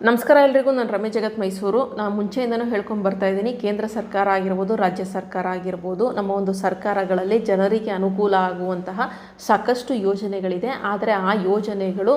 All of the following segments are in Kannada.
ನಮಸ್ಕಾರ ಎಲ್ರಿಗೂ, ನಾನು ರಮೇಶ್ ಜಗತ್ ಮೈಸೂರು. ನಾನು ಮುಂಚೆಯಿಂದನೂ ಹೇಳ್ಕೊಂಡು ಬರ್ತಾ ಇದ್ದೀನಿ. ಕೇಂದ್ರ ಸರ್ಕಾರ ಆಗಿರ್ಬೋದು, ರಾಜ್ಯ ಸರ್ಕಾರ ಆಗಿರ್ಬೋದು, ನಮ್ಮ ಒಂದು ಸರ್ಕಾರಗಳಲ್ಲಿ ಜನರಿಗೆ ಅನುಕೂಲ ಆಗುವಂತಹ ಸಾಕಷ್ಟು ಯೋಜನೆಗಳಿದೆ. ಆದರೆ ಆ ಯೋಜನೆಗಳು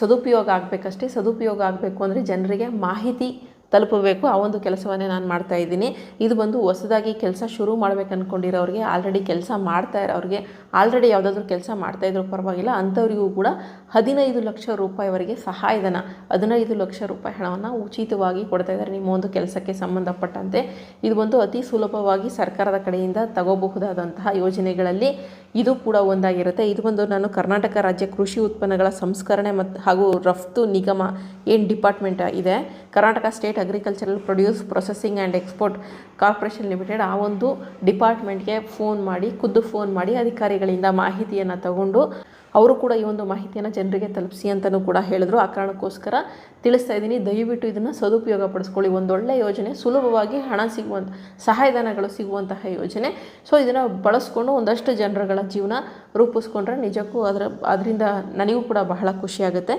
ಸದುಪಯೋಗ ಆಗಬೇಕಷ್ಟೇ. ಸದುಪಯೋಗ ಆಗಬೇಕು ಅಂದರೆ ಜನರಿಗೆ ಮಾಹಿತಿ ತಲುಪಬೇಕು, ಆ ಒಂದು ಕೆಲಸವನ್ನೇ ನಾನು ಮಾಡ್ತಾ ಇದ್ದೀನಿ. ಇದು ಬಂದು ಹೊಸದಾಗಿ ಕೆಲಸ ಶುರು ಮಾಡ್ಬೇಕು ಅಂದ್ಕೊಂಡಿರೋರಿಗೆ ಆಲ್ರೆಡಿ ಕೆಲಸ ಮಾಡ್ತಾ ಇರೋರಿಗೆ ಆಲ್ರೆಡಿ ಯಾವುದಾದ್ರೂ ಕೆಲಸ ಮಾಡ್ತಾ ಇದ್ರೂ ಪರವಾಗಿಲ್ಲ, ಅಂಥವರಿಗೂ ಕೂಡ ಹದಿನೈದು ಲಕ್ಷ ರೂಪಾಯಿವರೆಗೆ ಸಹಾಯಧನ, ಹದಿನೈದು ಲಕ್ಷ ರೂಪಾಯಿ ಹಣವನ್ನು ಉಚಿತವಾಗಿ ಕೊಡ್ತಾ ಇದ್ದಾರೆ ನಿಮ್ಮ ಒಂದು ಕೆಲಸಕ್ಕೆ ಸಂಬಂಧಪಟ್ಟಂತೆ. ಇದು ಬಂದು ಅತಿ ಸುಲಭವಾಗಿ ಸರ್ಕಾರದ ಕಡೆಯಿಂದ ತಗೋಬಹುದಾದಂತಹ ಯೋಜನೆಗಳಲ್ಲಿ ಇದು ಕೂಡ ಒಂದಾಗಿರುತ್ತೆ. ಇದು ಬಂದು ನಾನು ಕರ್ನಾಟಕ ರಾಜ್ಯ ಕೃಷಿ ಉತ್ಪನ್ನಗಳ ಸಂಸ್ಕರಣೆ ಮತ್ತು ಹಾಗೂ ರಫ್ತು ನಿಗಮ ಏನು ಡಿಪಾರ್ಟ್ಮೆಂಟ್ ಇದೆ Karnataka state agricultural produce, processing and export corporation limited ಆ ಒಂದು ಡಿಪಾರ್ಟ್ಮೆಂಟ್ಗೆ ಫೋನ್ ಮಾಡಿ, ಖುದ್ದು ಫೋನ್ ಮಾಡಿ ಅಧಿಕಾರಿಗಳಿಂದ ಮಾಹಿತಿಯನ್ನು ತಗೊಂಡು ಅವರು ಕೂಡ ಈ ಒಂದು ಮಾಹಿತಿಯನ್ನು ಜನರಿಗೆ ತಲುಪಿಸಿ ಅಂತಲೂ ಕೂಡ ಹೇಳಿದ್ರು. ಆ ಕಾರಣಕ್ಕೋಸ್ಕರ ತಿಳಿಸ್ತಾ ಇದ್ದೀನಿ. ದಯವಿಟ್ಟು ಇದನ್ನು ಸದುಪಯೋಗ ಪಡಿಸ್ಕೊಳ್ಳಿ ಒಂದೊಳ್ಳೆ ಯೋಜನೆ, ಸುಲಭವಾಗಿ ಹಣ ಸಿಗುವಂಥ ಸಹಾಯಧನಗಳು ಸಿಗುವಂತಹ ಯೋಜನೆ. ಸೊ ಇದನ್ನು ಬಳಸ್ಕೊಂಡು ಒಂದಷ್ಟು ಜನರುಗಳ ಜೀವನ ರೂಪಿಸ್ಕೊಂಡ್ರೆ ನಿಜಕ್ಕೂ ಅದರ, ಅದರಿಂದ ನನಗೂ ಕೂಡ ಬಹಳ ಖುಷಿಯಾಗುತ್ತೆ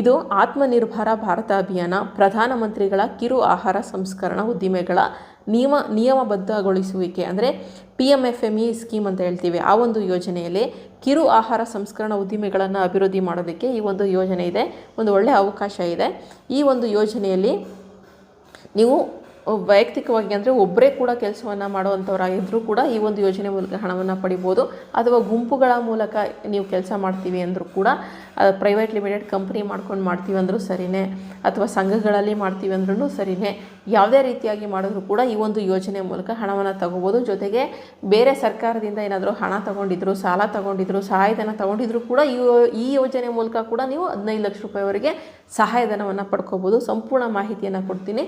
ಇದು ಆತ್ಮನಿರ್ಭರ ಭಾರತ ಅಭಿಯಾನ. ಪ್ರಧಾನಮಂತ್ರಿಗಳ ಕಿರು ಆಹಾರ ಸಂಸ್ಕರಣಾ ಉದ್ದಿಮೆಗಳ ನಿಯಮ, ನಿಯಮಬದ್ಧಗೊಳಿಸುವಿಕೆ ಅಂದರೆ P M F M E scheme ಅಂತ ಹೇಳ್ತೀವಿ. ಆ ಒಂದು ಯೋಜನೆಯಲ್ಲಿ ಕಿರು ಆಹಾರ ಸಂಸ್ಕರಣಾ ಉದ್ದಿಮೆಗಳನ್ನು ಅಭಿವೃದ್ಧಿ ಮಾಡೋದಕ್ಕೆ ಈ ಒಂದು ಯೋಜನೆ ಇದೆ. ಒಂದು ಒಳ್ಳೆಯ ಅವಕಾಶ ಇದೆ. ಈ ಒಂದು ಯೋಜನೆಯಲ್ಲಿ ನೀವು ವೈಯಕ್ತಿಕವಾಗಿ ಅಂದರೆ ಒಬ್ಬರೇ ಕೂಡ ಕೆಲಸವನ್ನು ಮಾಡುವಂಥವರಾಗಿದ್ದರೂ ಕೂಡ ಈ ಒಂದು ಯೋಜನೆ ಮೂಲಕ ಹಣವನ್ನು ಪಡಿಬೋದು. ಅಥವಾ ಗುಂಪುಗಳ ಮೂಲಕ ನೀವು ಕೆಲಸ ಮಾಡ್ತೀವಿ ಅಂದರೂ ಕೂಡ ಪ್ರೈವೇಟ್ ಲಿಮಿಟೆಡ್ ಕಂಪ್ನಿ ಮಾಡ್ಕೊಂಡು ಮಾಡ್ತೀವಿ ಅಂದರೂ ಸರಿಯೇ ಅಥವಾ ಸಂಘಗಳಲ್ಲಿ ಮಾಡ್ತೀವಿ ಅಂದ್ರೂ ಸರಿಯೇ ಯಾವುದೇ ರೀತಿಯಾಗಿ ಮಾಡಿದ್ರು ಕೂಡ ಈ ಒಂದು ಯೋಜನೆ ಮೂಲಕ ಹಣವನ್ನು ತಗೋಬೋದು. ಜೊತೆಗೆ ಬೇರೆ ಸರ್ಕಾರದಿಂದ ಏನಾದರೂ ಹಣ ತಗೊಂಡಿದ್ರು, ಸಾಲ ತಗೊಂಡಿದ್ರು, ಸಹಾಯಧನ ತಗೊಂಡಿದ್ರು ಕೂಡ ಈ ಈ ಯೋಜನೆ ಮೂಲಕ ಕೂಡ ನೀವು ಹದಿನೈದು ಲಕ್ಷ ರೂಪಾಯಿವರೆಗೆ ಸಹಾಯಧನವನ್ನು ಪಡ್ಕೋಬೋದು. ಸಂಪೂರ್ಣ ಮಾಹಿತಿಯನ್ನು ಕೊಡ್ತೀನಿ.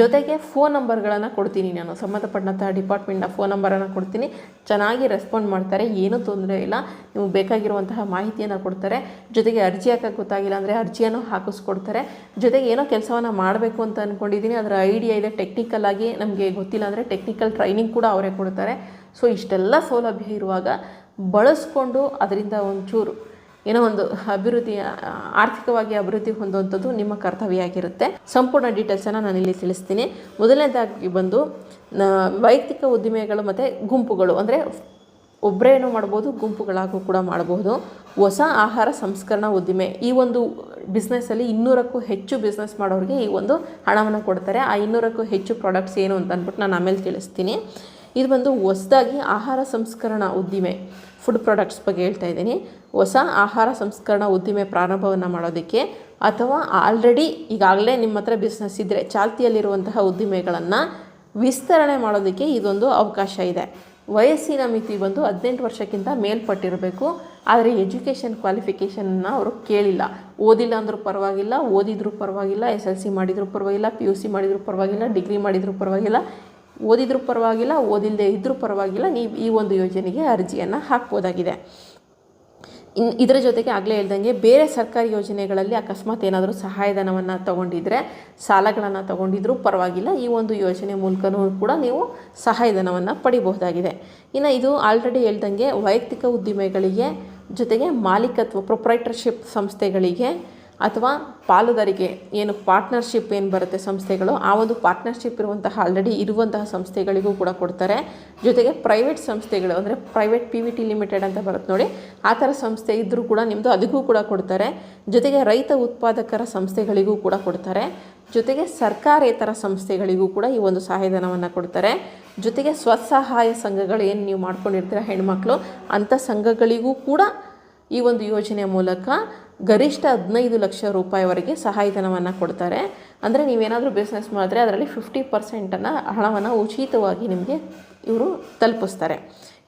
ಜೊತೆಗೆ ಫೋನ್ ನಂಬರ್ಗಳನ್ನು ಕೊಡ್ತೀನಿ ನಾನು. ಸಂಬಂಧಪಟ್ಟಂತಹ ಡಿಪಾರ್ಟ್ಮೆಂಟ್ನ ಫೋನ್ ನಂಬರನ್ನು ಕೊಡ್ತೀನಿ. ಚೆನ್ನಾಗಿ ರೆಸ್ಪಾಂಡ್ ಮಾಡ್ತಾರೆ. ಏನೂ ತೊಂದರೆ ಇಲ್ಲ. ನೀವು ಬೇಕಾಗಿರುವಂತಹ ಮಾಹಿತಿಯನ್ನು ಕೊಡ್ತಾರೆ. ಜೊತೆಗೆ ಅರ್ಜಿ ಹಾಕೋಕ್ಕೆ ಗೊತ್ತಾಗಿಲ್ಲ ಅಂದರೆ ಅರ್ಜಿಯನ್ನು ಹಾಕಿಸ್ಕೊಡ್ತಾರೆ. ಜೊತೆಗೆ ಏನೋ ಕೆಲಸವನ್ನು ಮಾಡಬೇಕು ಅಂತ ಅಂದ್ಕೊಂಡಿದ್ದೀನಿ ಅದರ ಐಡಿಯಾ ಇದೆ. ಟೆಕ್ನಿಕಲ್ ಆಗಿ ನಮಗೆ ಗೊತ್ತಿಲ್ಲ ಅಂದರೆ ಟೆಕ್ನಿಕಲ್ ಟ್ರೈನಿಂಗ್ ಕೂಡ ಅವರೇ ಕೊಡ್ತಾರೆ. ಸೊ ಇಷ್ಟೆಲ್ಲ ಸೌಲಭ್ಯ ಇರುವಾಗ ಬಳಸ್ಕೊಂಡು ಅದರಿಂದ ಒಂಚೂರು ಏನೋ ಒಂದು ಅಭಿವೃದ್ಧಿ, ಆರ್ಥಿಕವಾಗಿ ಅಭಿವೃದ್ಧಿ ಹೊಂದುವಂಥದ್ದು ನಿಮ್ಮ ಕರ್ತವ್ಯ ಆಗಿರುತ್ತೆ ಸಂಪೂರ್ಣ ಡೀಟೇಲ್ಸನ್ನು ನಾನು ಇಲ್ಲಿ ತಿಳಿಸ್ತೀನಿ. ಮೊದಲನೇದಾಗಿ ಬಂದು ವೈಯಕ್ತಿಕ ಉದ್ದಿಮೆಗಳು ಮತ್ತು ಗುಂಪುಗಳು. ಅಂದರೆ ಒಬ್ಬರೇನು ಮಾಡ್ಬೋದು, ಗುಂಪುಗಳಾಗೂ ಕೂಡ ಮಾಡಬಹುದು ಹೊಸ ಆಹಾರ ಸಂಸ್ಕರಣಾ ಉದ್ದಿಮೆ. ಈ ಒಂದು ಬಿಸ್ನೆಸ್ಸಲ್ಲಿ ಇನ್ನೂರಕ್ಕೂ ಹೆಚ್ಚು ಬಿಸ್ನೆಸ್ ಮಾಡೋರಿಗೆ ಈ ಒಂದು ಹಣವನ್ನು ಕೊಡ್ತಾರೆ. ಆ ಇನ್ನೂರಕ್ಕೂ ಹೆಚ್ಚು ಪ್ರಾಡಕ್ಟ್ಸ್ ಏನು ಅಂತ ಅಂದ್ಬಿಟ್ಟು ನಾನು ಆಮೇಲೆ ತಿಳಿಸ್ತೀನಿ. ಇದು ಬಂದು ಹೊಸದಾಗಿ ಆಹಾರ ಸಂಸ್ಕರಣಾ ಉದ್ದಿಮೆ ಫುಡ್ ಪ್ರಾಡಕ್ಟ್ಸ್ ಬಗ್ಗೆ ಹೇಳ್ತಾ ಇದ್ದೀನಿ. ಹೊಸ ಆಹಾರ ಸಂಸ್ಕರಣಾ ಉದ್ದಿಮೆ ಪ್ರಾರಂಭವನ್ನು ಮಾಡೋದಕ್ಕೆ ಅಥವಾ ಆಲ್ರೆಡಿ ಈಗಾಗಲೇ ನಿಮ್ಮ ಹತ್ರ ಬಿಸ್ನೆಸ್ ಇದ್ದರೆ ಚಾಲ್ತಿಯಲ್ಲಿರುವಂತಹ ಉದ್ದಿಮೆಗಳನ್ನು ವಿಸ್ತರಣೆ ಮಾಡೋದಕ್ಕೆ ಇದೊಂದು ಅವಕಾಶ ಇದೆ. ವಯಸ್ಸಿನ ಮಿತಿ ಬಂದು ಹದಿನೆಂಟು ವರ್ಷಕ್ಕಿಂತ ಮೇಲ್ಪಟ್ಟಿರಬೇಕು. ಆದರೆ ಎಜುಕೇಷನ್ ಕ್ವಾಲಿಫಿಕೇಷನ್ನ ಅವರು ಕೇಳಿಲ್ಲ. ಓದಿಲ್ಲ ಅಂದರೂ ಪರವಾಗಿಲ್ಲ, ಓದಿದರೂ ಪರವಾಗಿಲ್ಲ, ಎಸ್ ಎಲ್ ಸಿ ಮಾಡಿದರೂ ಪರವಾಗಿಲ್ಲ, ಪಿ ಯು ಸಿ ಮಾಡಿದರೂ ಪರವಾಗಿಲ್ಲ, ಡಿಗ್ರಿ ಮಾಡಿದರೂ ಪರವಾಗಿಲ್ಲ, ಓದಿದರೂ ಪರವಾಗಿಲ್ಲ, ಓದಿಲ್ಲದೆ ಇದ್ದರೂ ಪರವಾಗಿಲ್ಲ, ನೀವು ಈ ಒಂದು ಯೋಜನೆಗೆ ಅರ್ಜಿಯನ್ನು ಹಾಕ್ಬೋದಾಗಿದೆ. ಇನ್ನು ಇದರ ಜೊತೆಗೆ ಆಗಲೇ ಹೇಳ್ದಂಗೆ ಬೇರೆ ಸರ್ಕಾರಿ ಯೋಜನೆಗಳಲ್ಲಿ ಅಕಸ್ಮಾತ್ ಏನಾದರೂ ಸಹಾಯಧನವನ್ನು ತಗೊಂಡಿದ್ರೆ, ಸಾಲಗಳನ್ನು ತಗೊಂಡಿದ್ರೂ ಪರವಾಗಿಲ್ಲ, ಈ ಒಂದು ಯೋಜನೆ ಮೂಲಕನೂ ಕೂಡ ನೀವು ಸಹಾಯಧನವನ್ನು ಪಡಿಬಹುದಾಗಿದೆ. ಇನ್ನು ಇದು ಆಲ್ರೆಡಿ ಹೇಳ್ದಂಗೆ ವೈಯಕ್ತಿಕ ಉದ್ದಿಮೆಗಳಿಗೆ ಜೊತೆಗೆ ಮಾಲೀಕತ್ವ ಪ್ರೊಪ್ರೈಟರ್ಶಿಪ್ ಸಂಸ್ಥೆಗಳಿಗೆ ಅಥವಾ ಪಾಲುದಾರಿಗೆ ಏನು ಪಾರ್ಟ್ನರ್ಶಿಪ್ ಏನು ಬರುತ್ತೆ ಸಂಸ್ಥೆಗಳು, ಆ ಒಂದು ಪಾರ್ಟ್ನರ್ಶಿಪ್ ಇರುವಂತಹ ಆಲ್ರೆಡಿ ಇರುವಂತಹ ಸಂಸ್ಥೆಗಳಿಗೂ ಕೂಡ ಕೊಡ್ತಾರೆ. ಜೊತೆಗೆ ಪ್ರೈವೇಟ್ ಸಂಸ್ಥೆಗಳು, ಅಂದರೆ private P V T limited ಅಂತ ಬರುತ್ತೆ ನೋಡಿ, ಆ ಥರ ಸಂಸ್ಥೆ ಇದ್ದರೂ ಕೂಡ ನಿಮ್ಮದು ಅದಕ್ಕೂ ಕೂಡ ಕೊಡ್ತಾರೆ. ಜೊತೆಗೆ ರೈತ ಉತ್ಪಾದಕರ ಸಂಸ್ಥೆಗಳಿಗೂ ಕೂಡ ಕೊಡ್ತಾರೆ. ಜೊತೆಗೆ ಸರ್ಕಾರೇತರ ಸಂಸ್ಥೆಗಳಿಗೂ ಕೂಡ ಈ ಒಂದು ಸಹಾಯಧನವನ್ನು ಕೊಡ್ತಾರೆ. ಜೊತೆಗೆ ಸ್ವಸಹಾಯ ಸಂಘಗಳು ಏನು ನೀವು ಮಾಡ್ಕೊಂಡಿರ್ತೀರ ಹೆಣ್ಮಕ್ಳು ಅಂಥ ಸಂಘಗಳಿಗೂ ಕೂಡ ಈ ಒಂದು ಯೋಜನೆಯ ಮೂಲಕ ಗರಿಷ್ಠ ಹದಿನೈದು ಲಕ್ಷ ರೂಪಾಯಿವರೆಗೆ ಸಹಾಯಧನವನ್ನು ಕೊಡ್ತಾರೆ. ಅಂದರೆ ನೀವೇನಾದರೂ ಬಿಸ್ನೆಸ್ ಮಾಡಿದ್ರೆ ಅದರಲ್ಲಿ ಫಿಫ್ಟಿ ಪರ್ಸೆಂಟನ್ನು ಹಣವನ್ನು ಉಚಿತವಾಗಿ ನಿಮಗೆ ಇವರು ತಲುಪಿಸ್ತಾರೆ.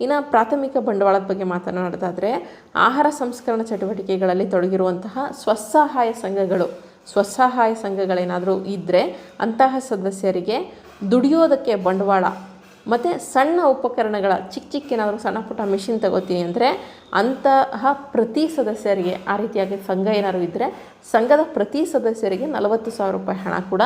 ಇನ್ನು ಪ್ರಾಥಮಿಕ ಬಂಡವಾಳದ ಬಗ್ಗೆ ಮಾತನಾಡೋದಾದರೆ, ಆಹಾರ ಸಂಸ್ಕರಣಾ ಚಟುವಟಿಕೆಗಳಲ್ಲಿ ತೊಡಗಿರುವಂತಹ ಸ್ವಸಹಾಯ ಸಂಘಗಳು, ಸ್ವಸಹಾಯ ಸಂಘಗಳೇನಾದರೂ ಇದ್ದರೆ ಅಂತಹ ಸದಸ್ಯರಿಗೆ ದುಡಿಯೋದಕ್ಕೆ ಬಂಡವಾಳ ಮತ್ತು ಸಣ್ಣ ಉಪಕರಣಗಳ, ಚಿಕ್ಕ ಚಿಕ್ಕ ಏನಾದರೂ ಸಣ್ಣ ಪುಟ್ಟ ಮಿಷಿನ್ ತಗೋತೀನಿ ಅಂದರೆ ಅಂತಹ ಪ್ರತಿ ಸದಸ್ಯರಿಗೆ ಆ ರೀತಿಯಾಗಿ ಸಂಘ ಏನಾದ್ರು ಇದ್ದರೆ ಸಂಘದ ಪ್ರತಿ ಸದಸ್ಯರಿಗೆ ನಲವತ್ತು ಸಾವಿರ ರೂಪಾಯಿ ಹಣ ಕೂಡ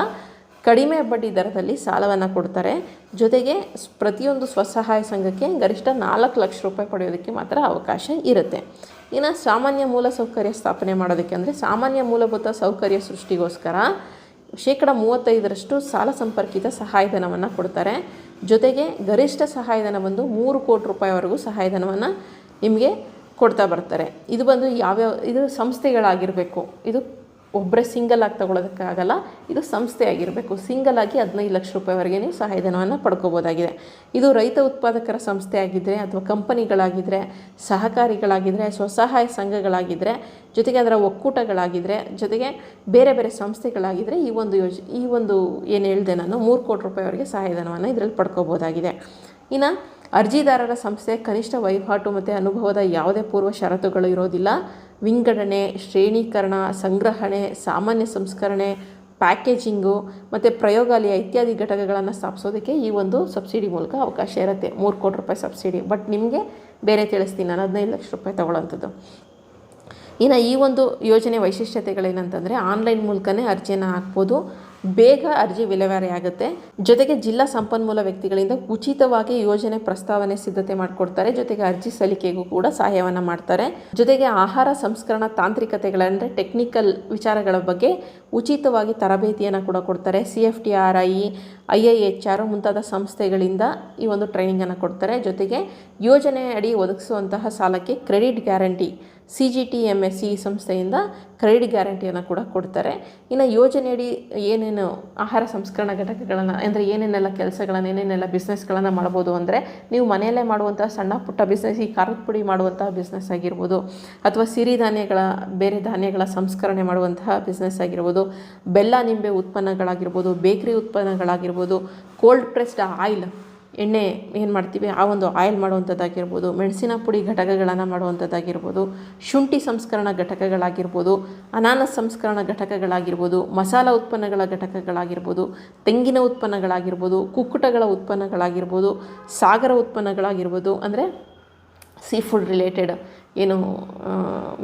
ಕಡಿಮೆ ಬಡ್ಡಿ ದರದಲ್ಲಿ ಸಾಲವನ್ನು ಕೊಡ್ತಾರೆ. ಜೊತೆಗೆ ಪ್ರತಿಯೊಂದು ಸ್ವಸಹಾಯ ಸಂಘಕ್ಕೆ ಗರಿಷ್ಠ ನಾಲ್ಕು ಲಕ್ಷ ರೂಪಾಯಿ ಪಡೆಯೋದಕ್ಕೆ ಮಾತ್ರ ಅವಕಾಶ ಇರುತ್ತೆ. ಇನ್ನು ಸಾಮಾನ್ಯ ಮೂಲಸೌಕರ್ಯ ಸ್ಥಾಪನೆ ಮಾಡೋದಕ್ಕೆ ಅಂದರೆ ಸಾಮಾನ್ಯ ಮೂಲಭೂತ ಸೌಕರ್ಯ ಸೃಷ್ಟಿಗೋಸ್ಕರ ಶೇಕಡ ಮೂವತ್ತೈದರಷ್ಟು ಸಾಲ ಸಂಪರ್ಕಿತ ಸಹಾಯಧನವನ್ನು ಕೊಡ್ತಾರೆ. ಜೊತೆಗೆ ಗರಿಷ್ಠ ಸಹಾಯಧನ ಬಂದು ಮೂರು ಕೋಟಿ ರೂಪಾಯಿವರೆಗೂ ಸಹಾಯಧನವನ್ನು ನಿಮಗೆ ಕೊಡ್ತಾ ಬರ್ತಾರೆ. ಇದು ಬಂದು ಯಾವ್ಯಾವ, ಇದು ಸಂಸ್ಥೆಗಳಾಗಿರಬೇಕು. ಇದು ಒಬ್ಬರೇ ಸಿಂಗಲ್ ಆಗಿ ತಗೊಳ್ಳೋದಕ್ಕಾಗಲ್ಲ ಇದು ಸಂಸ್ಥೆ ಆಗಿರಬೇಕು. ಸಿಂಗಲ್ ಆಗಿ ಹದಿನೈದು ಲಕ್ಷ ರೂಪಾಯಿವರೆಗೆ ನೀವು ಸಹಾಯಧನವನ್ನು ಪಡ್ಕೋಬೋದಾಗಿದೆ. ಇದು ರೈತ ಉತ್ಪಾದಕರ ಸಂಸ್ಥೆ ಆಗಿದ್ದರೆ ಅಥವಾ ಕಂಪನಿಗಳಾಗಿದ್ದರೆ ಸಹಕಾರಿಗಳಾಗಿದ್ದರೆ ಸ್ವಸಹಾಯ ಸಂಘಗಳಾಗಿದ್ದರೆ ಜೊತೆಗೆ ಅದರ ಒಕ್ಕೂಟಗಳಾಗಿದ್ದರೆ ಜೊತೆಗೆ ಬೇರೆ ಬೇರೆ ಸಂಸ್ಥೆಗಳಾಗಿದ್ದರೆ ಈ ಒಂದು ಯೋಜ, ಈ ಒಂದು ಏನು ಹೇಳಿದೆ ನಾನು, ಮೂರು ಕೋಟಿ ರೂಪಾಯಿವರೆಗೆ ಸಹಾಯಧನವನ್ನು ಇದರಲ್ಲಿ ಪಡ್ಕೋಬೋದಾಗಿದೆ. ಇನ್ನು ಅರ್ಜಿದಾರರ ಸಂಸ್ಥೆ ಕನಿಷ್ಠ ವಹಿವಾಟು ಮತ್ತು ಅನುಭವದ ಯಾವುದೇ ಪೂರ್ವ ಷರತ್ತುಗಳು ಇರೋದಿಲ್ಲ. ವಿಂಗಡಣೆ, ಶ್ರೇಣೀಕರಣ, ಸಂಗ್ರಹಣೆ, ಸಾಮಾನ್ಯ ಸಂಸ್ಕರಣೆ, ಪ್ಯಾಕೇಜಿಂಗು ಮತ್ತು ಪ್ರಯೋಗಾಲಯ ಇತ್ಯಾದಿ ಘಟಕಗಳನ್ನು ಸ್ಥಾಪಿಸೋದಕ್ಕೆ ಈ ಒಂದು ಸಬ್ಸಿಡಿ ಮೂಲಕ ಅವಕಾಶ ಇರುತ್ತೆ. ಮೂರು ಕೋಟಿ ರೂಪಾಯಿ ಸಬ್ಸಿಡಿ. ಬಟ್ ನಿಮಗೆ ಬೇರೆ ತಿಳಿಸ್ತೀನಿ ನಾನು. ಹದಿನೈದು ಲಕ್ಷ ರೂಪಾಯಿ ತೊಗೊಳ್ಳೋಂಥದ್ದು ಇನ್ನು ಈ ಒಂದು ಯೋಜನೆ ವೈಶಿಷ್ಟ್ಯತೆಗಳೇನಂತಂದರೆ, ಆನ್ಲೈನ್ ಮೂಲಕನೇ ಅರ್ಜಿಯನ್ನು ಹಾಕ್ಬೋದು. ಬೇಗ ಅರ್ಜಿ ವಿಲೇವಾರಿ ಆಗುತ್ತೆ. ಜೊತೆಗೆ ಜಿಲ್ಲಾ ಸಂಪನ್ಮೂಲ ವ್ಯಕ್ತಿಗಳಿಂದ ಉಚಿತವಾಗಿ ಯೋಜನೆ ಪ್ರಸ್ತಾವನೆ ಸಿದ್ಧತೆ ಮಾಡಿಕೊಡ್ತಾರೆ. ಜೊತೆಗೆ ಅರ್ಜಿ ಸಲ್ಲಿಕೆಗೂ ಕೂಡ ಸಹಾಯವನ್ನು ಮಾಡ್ತಾರೆ. ಜೊತೆಗೆ ಆಹಾರ ಸಂಸ್ಕರಣಾ ತಾಂತ್ರಿಕತೆಗಳಂದರೆ ಟೆಕ್ನಿಕಲ್ ವಿಚಾರಗಳ ಬಗ್ಗೆ ಉಚಿತವಾಗಿ ತರಬೇತಿಯನ್ನು ಕೂಡ ಕೊಡ್ತಾರೆ. C F T R I I I H R ಮುಂತಾದ ಸಂಸ್ಥೆಗಳಿಂದ ಈ ಒಂದು ಟ್ರೈನಿಂಗನ್ನು ಕೊಡ್ತಾರೆ. ಜೊತೆಗೆ ಯೋಜನೆ ಅಡಿ ಒದಗಿಸುವಂತಹ ಸಾಲಕ್ಕೆ credit guarantee, C G T M S C ಸಂಸ್ಥೆಯಿಂದ ಕ್ರೆಡಿಟ್ ಗ್ಯಾರಂಟಿಯನ್ನು ಕೂಡ ಕೊಡ್ತಾರೆ. ಇನ್ನು ಯೋಜನೆಯಡಿ ಏನೇನು ಆಹಾರ ಸಂಸ್ಕರಣಾ ಘಟಕಗಳನ್ನು, ಅಂದರೆ ಏನೇನೆಲ್ಲ ಕೆಲಸಗಳನ್ನು, ಏನೇನೆಲ್ಲ ಬಿಸ್ನೆಸ್ಗಳನ್ನು ಮಾಡ್ಬೋದು ಅಂದರೆ ನೀವು ಮನೆಯಲ್ಲೇ ಮಾಡುವಂಥ ಸಣ್ಣ ಪುಟ್ಟ ಬಿಸ್ನೆಸ್ ಈ ಖಾರದ ಪುಡಿ ಮಾಡುವಂತಹ ಬಿಸ್ನೆಸ್ ಆಗಿರ್ಬೋದು, ಅಥವಾ ಸಿರಿಧಾನ್ಯಗಳ, ಬೇರೆ ಧಾನ್ಯಗಳ ಸಂಸ್ಕರಣೆ ಮಾಡುವಂತಹ ಬಿಸ್ನೆಸ್ ಆಗಿರ್ಬೋದು ಬೆಲ್ಲ ನಿಂಬೆ ಉತ್ಪನ್ನಗಳಾಗಿರ್ಬೋದು, ಬೇಕ್ರಿ ಉತ್ಪನ್ನಗಳಾಗಿರ್ಬೋದು ಕೋಲ್ಡ್ ಪ್ರೆಸ್ಡ್ ಆಯಿಲ್ ಎಣ್ಣೆ ಏನು ಮಾಡ್ತೀವಿ, ಆ ಒಂದು ಆಯಿಲ್ ಮಾಡುವಂಥದ್ದಾಗಿರ್ಬೋದು, ಮೆಣಸಿನ ಪುಡಿ ಘಟಕಗಳನ್ನು ಮಾಡುವಂಥದ್ದಾಗಿರ್ಬೋದು, ಶುಂಠಿ ಸಂಸ್ಕರಣ ಘಟಕಗಳಾಗಿರ್ಬೋದು, ಅನಾನಸ್ ಸಂಸ್ಕರಣ ಘಟಕಗಳಾಗಿರ್ಬೋದು, ಮಸಾಲ ಉತ್ಪನ್ನಗಳ ಘಟಕಗಳಾಗಿರ್ಬೋದು, ತೆಂಗಿನ ಉತ್ಪನ್ನಗಳಾಗಿರ್ಬೋದು, ಕುಕ್ಕುಟಗಳ ಉತ್ಪನ್ನಗಳಾಗಿರ್ಬೋದು, ಸಾಗರ ಉತ್ಪನ್ನಗಳಾಗಿರ್ಬೋದು, ಅಂದರೆ ಸೀ ಫುಡ್ ರಿಲೇಟೆಡ್ ಏನು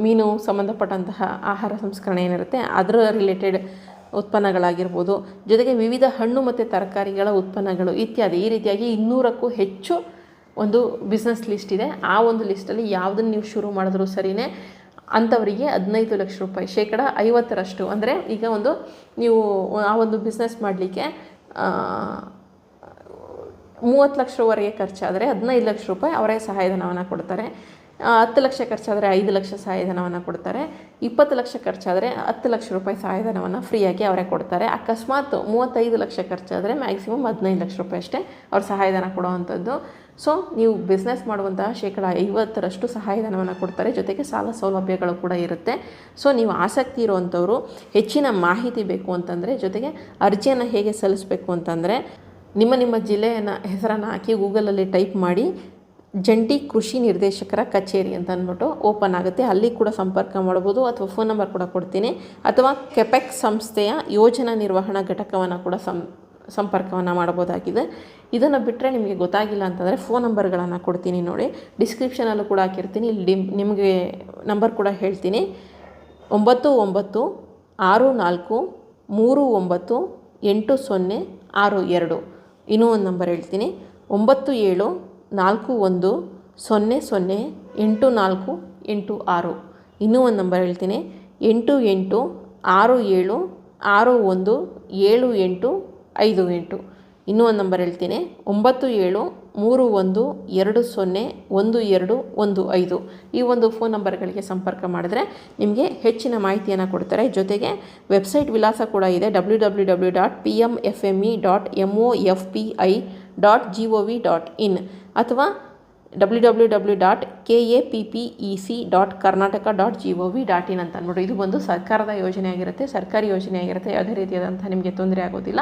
ಮೀನು ಸಂಬಂಧಪಟ್ಟಂತಹ ಆಹಾರ ಸಂಸ್ಕರಣೆ ಏನಿರುತ್ತೆ, ಅದರ ರಿಲೇಟೆಡ್ ಉತ್ಪನ್ನಗಳಾಗಿರ್ಬೋದು. ಜೊತೆಗೆ ವಿವಿಧ ಹಣ್ಣು ಮತ್ತು ತರಕಾರಿಗಳ ಉತ್ಪನ್ನಗಳು ಇತ್ಯಾದಿ. ಈ ರೀತಿಯಾಗಿ ಇನ್ನೂರಕ್ಕೂ ಹೆಚ್ಚು ಒಂದು ಬಿಸ್ನೆಸ್ ಲಿಸ್ಟ್ ಇದೆ. ಆ ಒಂದು ಲಿಸ್ಟಲ್ಲಿ ಯಾವುದನ್ನು ನೀವು ಶುರು ಮಾಡಿದ್ರೂ ಸರಿಯೇ ಅಂಥವರಿಗೆ ಹದಿನೈದು ಲಕ್ಷ ರೂಪಾಯಿ, ಶೇಕಡ ಐವತ್ತರಷ್ಟು. ಅಂದರೆ ಈಗ ಒಂದು ನೀವು ಆ ಒಂದು ಬಿಸ್ನೆಸ್ ಮಾಡಲಿಕ್ಕೆ ಮೂವತ್ತು ಲಕ್ಷವರೆಗೆ ಖರ್ಚಾದರೆ ಹದಿನೈದು ಲಕ್ಷ ರೂಪಾಯಿ ಅವರೇ ಸಹಾಯಧನವನ್ನು ಕೊಡ್ತಾರೆ. ಹತ್ತು ಲಕ್ಷ ಖರ್ಚಾದರೆ ಐದು ಲಕ್ಷ ಸಹಾಯಧನವನ್ನು ಕೊಡ್ತಾರೆ. ಇಪ್ಪತ್ತು ಲಕ್ಷ ಖರ್ಚಾದರೆ ಹತ್ತು ಲಕ್ಷ ರೂಪಾಯಿ ಸಹಾಯಧನವನ್ನು ಫ್ರೀಯಾಗಿ ಅವರೇ ಕೊಡ್ತಾರೆ. ಅಕಸ್ಮಾತ್ ಮೂವತ್ತೈದು ಲಕ್ಷ ಖರ್ಚಾದರೆ ಮ್ಯಾಕ್ಸಿಮಮ್ ಹದಿನೈದು ಲಕ್ಷ ರೂಪಾಯಿ ಅಷ್ಟೇ ಅವ್ರು ಸಹಾಯಧನ ಕೊಡುವಂಥದ್ದು. ಸೊ ನೀವು ಬಿಸ್ನೆಸ್ ಮಾಡುವಂತಹ ಶೇಕಡ ಐವತ್ತರಷ್ಟು ಸಹಾಯಧನವನ್ನು ಕೊಡ್ತಾರೆ. ಜೊತೆಗೆ ಸಾಲ ಸೌಲಭ್ಯಗಳು ಕೂಡ ಇರುತ್ತೆ. ಸೊ ನೀವು ಆಸಕ್ತಿ ಇರುವಂಥವ್ರು, ಹೆಚ್ಚಿನ ಮಾಹಿತಿ ಬೇಕು ಅಂತಂದರೆ, ಜೊತೆಗೆ ಅರ್ಜಿಯನ್ನು ಹೇಗೆ ಸಲ್ಲಿಸಬೇಕು ಅಂತಂದರೆ, ನಿಮ್ಮ ನಿಮ್ಮ ಜಿಲ್ಲೆಯನ್ನು ಹೆಸರನ್ನು ಹಾಕಿ ಗೂಗಲಲ್ಲಿ ಟೈಪ್ ಮಾಡಿ ಜಂಟಿ ಕೃಷಿ ನಿರ್ದೇಶಕರ ಕಚೇರಿ ಅಂತ ಅಂದ್ಬಿಟ್ಟು ಓಪನ್ ಆಗುತ್ತೆ. ಅಲ್ಲಿ ಕೂಡ ಸಂಪರ್ಕ ಮಾಡ್ಬೋದು ಅಥವಾ ಫೋನ್ ನಂಬರ್ ಕೂಡ ಕೊಡ್ತೀನಿ. ಅಥವಾ ಕೆಪೆಕ್ ಸಂಸ್ಥೆಯ ಯೋಜನಾ ನಿರ್ವಹಣಾ ಘಟಕವನ್ನು ಕೂಡ ಸಂ, ಸಂಪರ್ಕವನ್ನು ಮಾಡ್ಬೋದಾಗಿದೆ. ಇದನ್ನು ಬಿಟ್ಟರೆ ನಿಮಗೆ ಗೊತ್ತಾಗಿಲ್ಲ ಅಂತಂದರೆ ಫೋನ್ ನಂಬರ್ಗಳನ್ನು ಕೊಡ್ತೀನಿ ನೋಡಿ. ಡಿಸ್ಕ್ರಿಪ್ಷನಲ್ಲೂ ಕೂಡ ಹಾಕಿರ್ತೀನಿ. ಇಲ್ಲಿ ನಿಮಗೆ ನಂಬರ್ ಕೂಡ ಹೇಳ್ತೀನಿ. ಒಂಬತ್ತು ಒಂಬತ್ತು ಆರು ನಾಲ್ಕು ಮೂರು ಒಂಬತ್ತು ಎಂಟು ಸೊನ್ನೆ ಆರು ಎರಡು. ಇನ್ನೂ ಒಂದು ನಂಬರ್ ಹೇಳ್ತೀನಿ. ಒಂಬತ್ತು ಏಳು ನಾಲ್ಕು ಒಂದು ಸೊನ್ನೆ ಸೊನ್ನೆ ಎಂಟು ನಾಲ್ಕು ಎಂಟು ಆರು. ಇನ್ನೂ ಒಂದು ನಂಬರ್ ಹೇಳ್ತೀನಿ. ಎಂಟು ಎಂಟು ಆರು ಏಳು ಆರು ಒಂದು ಏಳು ಎಂಟು ಐದು ಎಂಟು. ಇನ್ನೂ ಒಂದು ನಂಬರ್ ಹೇಳ್ತೀನಿ. ಒಂಬತ್ತು ಏಳು ಮೂರು ಒಂದು ಎರಡು ಸೊನ್ನೆ ಒಂದು ಎರಡು ಒಂದು ಐದು. ಈ ಒಂದು ಫೋನ್ ನಂಬರ್ಗಳಿಗೆ ಸಂಪರ್ಕ ಮಾಡಿದ್ರೆ ನಿಮಗೆ ಹೆಚ್ಚಿನ ಮಾಹಿತಿಯನ್ನು ಕೊಡ್ತಾರೆ. ಜೊತೆಗೆ ವೆಬ್ಸೈಟ್ ವಿಳಾಸ ಕೂಡ ಇದೆ. W W W dot P M F M E dot M O F P I dot G O V dot in ಅಥವಾ W W W dot K A P P E C dot Karnataka dot G O V dot in ಅಂತ ಅಂದ್ಬಿಟ್ಟು ಇದು ಒಂದು ಸರ್ಕಾರದ ಯೋಜನೆ ಆಗಿರುತ್ತೆ, ಸರ್ಕಾರಿ ಯೋಜನೆ ಆಗಿರುತ್ತೆ. ಯಾವುದೇ ರೀತಿಯಾದಂಥ ನಿಮಗೆ ತೊಂದರೆ ಆಗೋದಿಲ್ಲ.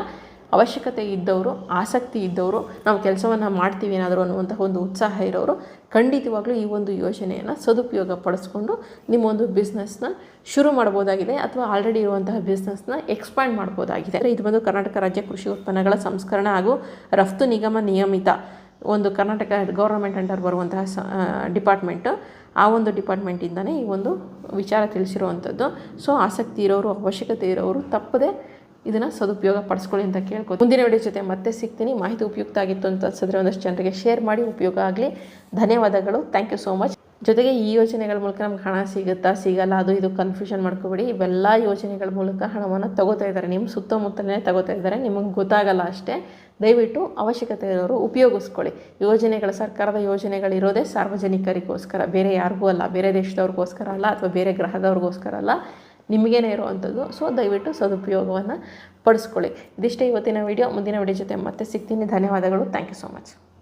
ಅವಶ್ಯಕತೆ ಇದ್ದವರು, ಆಸಕ್ತಿ ಇದ್ದವರು, ನಾವು ಕೆಲಸವನ್ನು ಮಾಡ್ತೀವಿ ಏನಾದರೂ ಅನ್ನುವಂತಹ ಒಂದು ಉತ್ಸಾಹ ಇರೋರು, ಖಂಡಿತವಾಗ್ಲೂ ಈ ಒಂದು ಯೋಜನೆಯನ್ನು ಸದುಪಯೋಗ ಪಡಿಸ್ಕೊಂಡು ನಿಮ್ಮ ಒಂದು ಬಿಸ್ನೆಸ್ನ ಶುರು ಮಾಡ್ಬೋದಾಗಿದೆ ಅಥವಾ ಆಲ್ರೆಡಿ ಇರುವಂತಹ ಬಿಸ್ನೆಸ್ನ ಎಕ್ಸ್ಪ್ಯಾಂಡ್ ಮಾಡ್ಬೋದಾಗಿದೆ. ಇದು ಬಂದು ಕರ್ನಾಟಕ ರಾಜ್ಯ ಕೃಷಿ ಉತ್ಪನ್ನಗಳ ಸಂಸ್ಕರಣೆ ಹಾಗೂ ರಫ್ತು ನಿಗಮ ನಿಯಮಿತ. ಒಂದು ಕರ್ನಾಟಕ ಗೌರ್ಮೆಂಟ್ ಅಂಡರ್ ಬರುವಂತಹ ಸ ಡಿಪಾರ್ಟ್ಮೆಂಟು, ಆ ಒಂದು ಡಿಪಾರ್ಟ್ಮೆಂಟಿಂದನೇ ಈ ಒಂದು ವಿಚಾರ ತಿಳಿಸಿರುವಂಥದ್ದು. ಸೊ, ಆಸಕ್ತಿ ಇರೋರು, ಅವಶ್ಯಕತೆ ಇರೋರು ತಪ್ಪದೆ ಇದನ್ನು ಸದುಪಯೋಗ ಪಡಿಸ್ಕೊಳ್ಳಿ ಅಂತ ಕೇಳ್ಕೊ ಮುಂದಿನ ವಿಡಿಯೋ ಜೊತೆ ಮತ್ತೆ ಸಿಗ್ತೀನಿ. ಮಾಹಿತಿ ಉಪಯುಕ್ತ ಆಗಿತ್ತು ಅಂತ ಅನ್ಸಿದ್ರೆ ಒಂದಷ್ಟು ಜನರಿಗೆ ಶೇರ್ ಮಾಡಿ. ಉಪಯೋಗ ಆಗಲಿ. ಧನ್ಯವಾದಗಳು. ಥ್ಯಾಂಕ್ ಯು ಸೋ ಮಚ್ ಜೊತೆಗೆ ಈ ಯೋಜನೆಗಳ ಮೂಲಕ ನಮ್ಗೆ ಹಣ ಸಿಗುತ್ತಾ ಸಿಗಲ್ಲ, ಅದು ಇದು ಕನ್ಫ್ಯೂಷನ್ ಮಾಡ್ಕೋಬೇಡಿ. ಇವೆಲ್ಲ ಯೋಜನೆಗಳ ಮೂಲಕ ಹಣವನ್ನು ತಗೋತಾ ಇದ್ದಾರೆ. ನಿಮ್ಮ ಸುತ್ತಮುತ್ತಲೇ ತಗೋತಾ ಇದ್ದಾರೆ. ನಿಮಗೆ ಗೊತ್ತಾಗಲ್ಲ ಅಷ್ಟೇ. ದಯವಿಟ್ಟು ಅವಶ್ಯಕತೆ ಇರೋರು ಉಪಯೋಗಿಸ್ಕೊಳ್ಳಿ. ಯೋಜನೆಗಳ, ಸರ್ಕಾರದ ಯೋಜನೆಗಳಿರೋದೇ ಸಾರ್ವಜನಿಕರಿಗೋಸ್ಕರ, ಬೇರೆ ಯಾರಿಗೂ ಅಲ್ಲ, ಬೇರೆ ದೇಶದವ್ರಿಗೋಸ್ಕರ ಅಲ್ಲ ಅಥವಾ ಬೇರೆ ಗ್ರಹದವ್ರಿಗೋಸ್ಕರ ಅಲ್ಲ. ನಿಮಗೇನೆ ಇರುವಂಥದ್ದು. ಸೊ, ದಯವಿಟ್ಟು ಸದುಪಯೋಗವನ್ನು ಪಡಿಸ್ಕೊಳ್ಳಿ. ಇದಿಷ್ಟೇ ಇವತ್ತಿನ ವಿಡಿಯೋ ಮುಂದಿನ ವಿಡಿಯೋ ಜೊತೆ ಮತ್ತೆ ಸಿಗ್ತೀನಿ. ಧನ್ಯವಾದಗಳು. Thank you so much